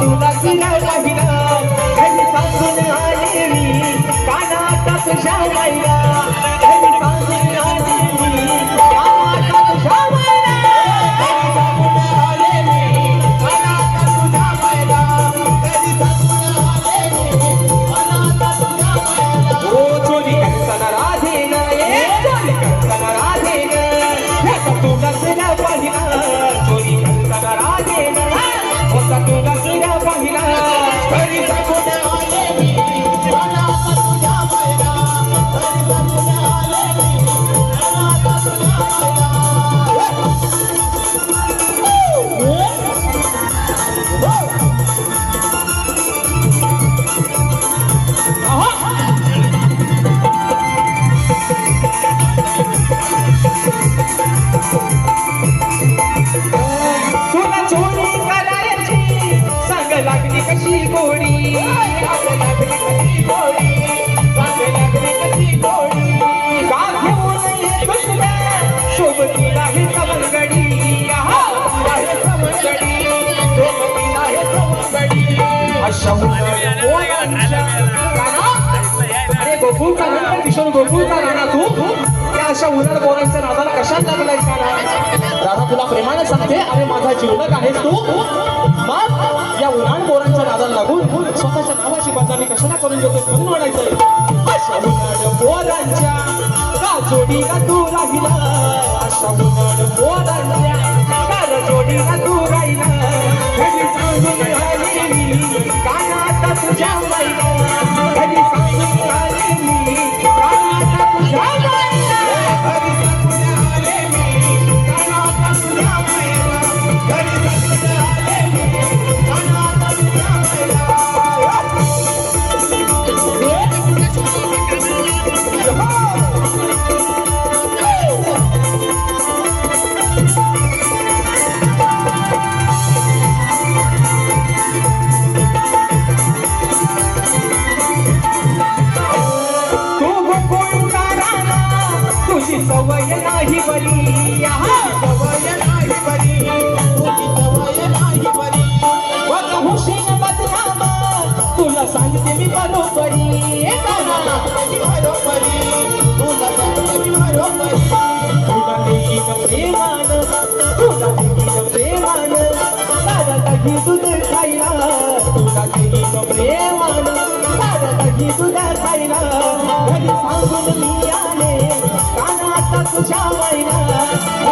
तुला तुला पाहिला घरी सांगून आले मी कानात तुझ्या बाईला घरी आले मी कानात तुझ्या बाईला घरी आले मी कानात तुझ्या बाईला घरी आले मी कानात तुझ्या बाईला ओ चोरी करताना चोरी करताना तुला तुला चोरी करायची? सांग लागली कशी गोडी लागली कशी गोडी सांग लागली कशी गोडी का घेऊन हे सवंगडी. सवंगडी हे सवंगडी. अशा अरे गोकुळ का किशोर गोकुळ का राणा तू? अशा उलट बोलायचं नादाला कशात लागलायचा राधा तुला प्रेमाने सांगते अरे माझा जीवलग आहे तू. मग या उन्हाळ पोरांच्या नादाला लागून स्वतःच्या नावाची बदनामी कशाला करून घेतो म्हणून म्हणायचंय? अशा उन्हाळ का जोडीला तू राहिला. अशा उन्हाळ बोरांच्या का जोडीला तू राहिला. सवय नाही बरी. सवय नाही बरी तुझी सवय नाही बरी हुशीन बदनाम. तुला सांगते मी बरोबरी. बरोबरी तुला सांगते मी बरोबरी तुला प्रेमान तुला प्रेमान सारा दूध खायला. तुला प्रेमान सारा दूध खायला. घरी सांगून मी तुझ्या बाईला